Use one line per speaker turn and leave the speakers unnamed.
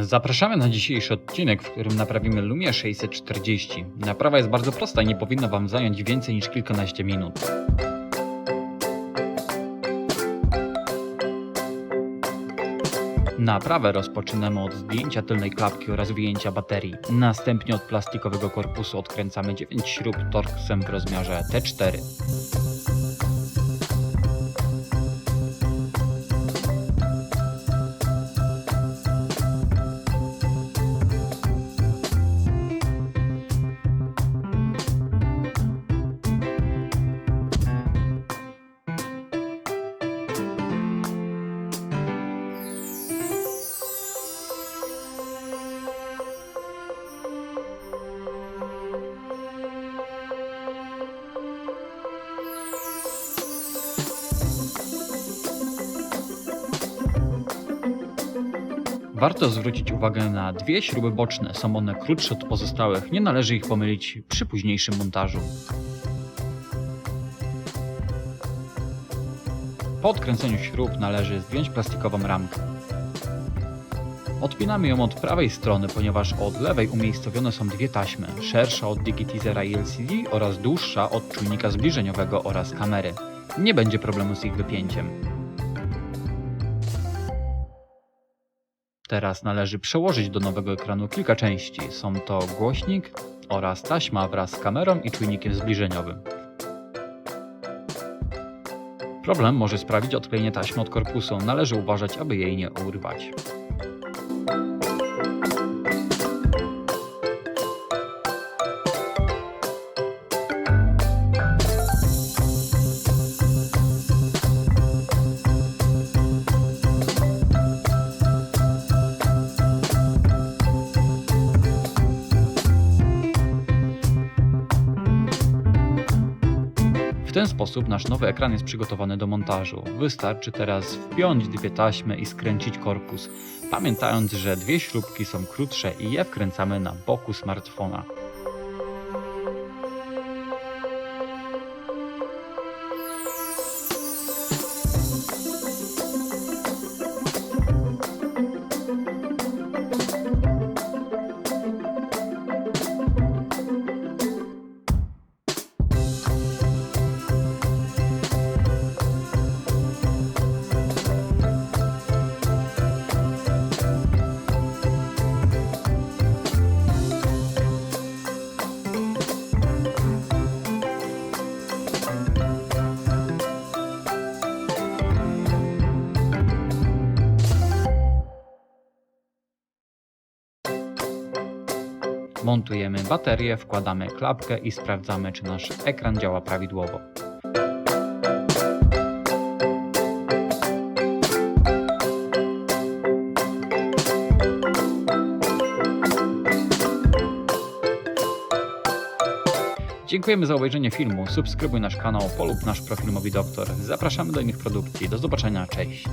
Zapraszamy na dzisiejszy odcinek, w którym naprawimy Lumia 640. Naprawa jest bardzo prosta i nie powinna Wam zająć więcej niż kilkanaście minut. Naprawę rozpoczynamy od zdjęcia tylnej klapki oraz wyjęcia baterii. Następnie od plastikowego korpusu odkręcamy 9 śrub torksem w rozmiarze T4. Warto zwrócić uwagę na dwie śruby boczne. Są one krótsze od pozostałych, nie należy ich pomylić przy późniejszym montażu. Po odkręceniu śrub należy zdjąć plastikową ramkę. Odpinamy ją od prawej strony, ponieważ od lewej umiejscowione są dwie taśmy, szersza od digitizera i LCD oraz dłuższa od czujnika zbliżeniowego oraz kamery. Nie będzie problemu z ich wypięciem. Teraz należy przełożyć do nowego ekranu kilka części. Są to głośnik oraz taśma wraz z kamerą i czujnikiem zbliżeniowym. Problem może sprawić odklejenie taśmy od korpusu. Należy uważać, aby jej nie urwać. Ten sposób nasz nowy ekran jest przygotowany do montażu. Wystarczy teraz wpiąć dwie taśmy i skręcić korpus, pamiętając, że dwie śrubki są krótsze i je wkręcamy na boku smartfona. Montujemy baterię, wkładamy klapkę i sprawdzamy, czy nasz ekran działa prawidłowo. Dziękujemy za obejrzenie filmu. Subskrybuj nasz kanał, polub nasz profil Doktor. Zapraszamy do innych produkcji. Do zobaczenia, cześć.